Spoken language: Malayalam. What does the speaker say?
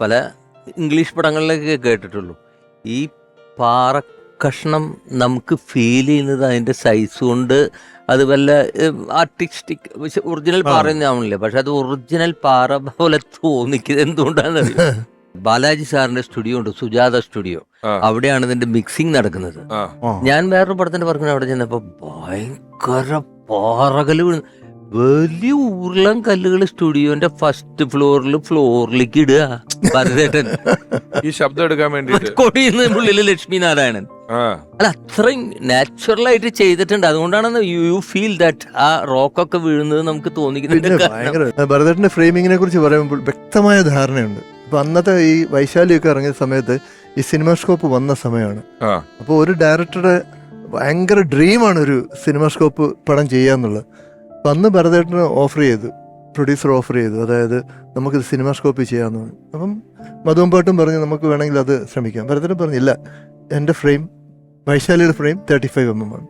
പല ഇംഗ്ലീഷ് പടങ്ങളിലൊക്കെ കേട്ടിട്ടുള്ളൂ. ഈ പാറ കഷ്ണം നമുക്ക് ഫീൽ ചെയ്യുന്നത് അതിന്റെ സൈസ് കൊണ്ട് അത് വല്ല ആർട്ടിസ്റ്റിക് ഒറിജിനൽ പാറയൊന്നും പക്ഷെ അത് ഒറിജിനൽ പാറ പോലെ തോന്നിക്കുന്നത് എന്തുകൊണ്ടാണ് ബാലാജി സാറിന്റെ സ്റ്റുഡിയോ ഉണ്ട് സുജാത സ്റ്റുഡിയോ അവിടെയാണ് ഇതിന്റെ മിക്സിംഗ് നടക്കുന്നത്. ഞാൻ വേറൊരു പടത്തിന്റെ വർക്കിന് അവിടെ ചെന്നപ്പോ ഭയങ്കര പാറകൽ വലിയ ഉരുളൻ കല്ലുകൾ സ്റ്റുഡിയോന്റെ ഫസ്റ്റ് ഫ്ലോറിൽ ഫ്ലോറിലേക്ക് ഇടുക. ഭരതേട്ടൻ. ഈ ശബ്ദം എടുക്കാൻ വേണ്ടി കൊടിയുന്ന ഉള്ളിൽ ലക്ഷ്മി നാരായണൻ അല്ല അത്രയും നാച്ചുറൽ ആയിട്ട് ചെയ്തിട്ടുണ്ട് അതുകൊണ്ടാണ് യു ഫീൽ ദാറ്റ് ആ റോക്കൊക്കെ വീഴുന്നത് നമുക്ക് തോന്നിക്കുന്നുണ്ട് ഭരതേട്ടന്റെ ഫ്രെയിമിങ്ങിനെ കുറിച്ച് പറയുമ്പോൾ വ്യക്തമായ ധാരണയുണ്ട്. അപ്പൊ അന്നത്തെ ഈ വൈശാലിയൊക്കെ ഇറങ്ങിയ സമയത്ത് ഈ സിനിമാസ്കോപ്പ് വന്ന സമയമാണ്. അപ്പോൾ ഒരു ഡയറക്ടറുടെ ഭയങ്കര ഡ്രീമാണ് ഒരു സിനിമാസ്കോപ്പ് പടം ചെയ്യാന്നുള്ളത്. അന്ന് ഭരതേട്ടന് ഓഫർ ചെയ്തു. പ്രൊഡ്യൂസർ ഓഫർ ചെയ്തു. അതായത് നമുക്കിത് സിനിമാസ്കോപ്പ് ചെയ്യാമെന്ന് പറഞ്ഞു. അപ്പം മധുവമ്പാട്ടും പറഞ്ഞു നമുക്ക് വേണമെങ്കിൽ അത് ശ്രമിക്കാം. ഭരതേട്ടൻ പറഞ്ഞില്ല എന്റെ frame വൈശാലിയുടെ frame thirty five M M ആണ്.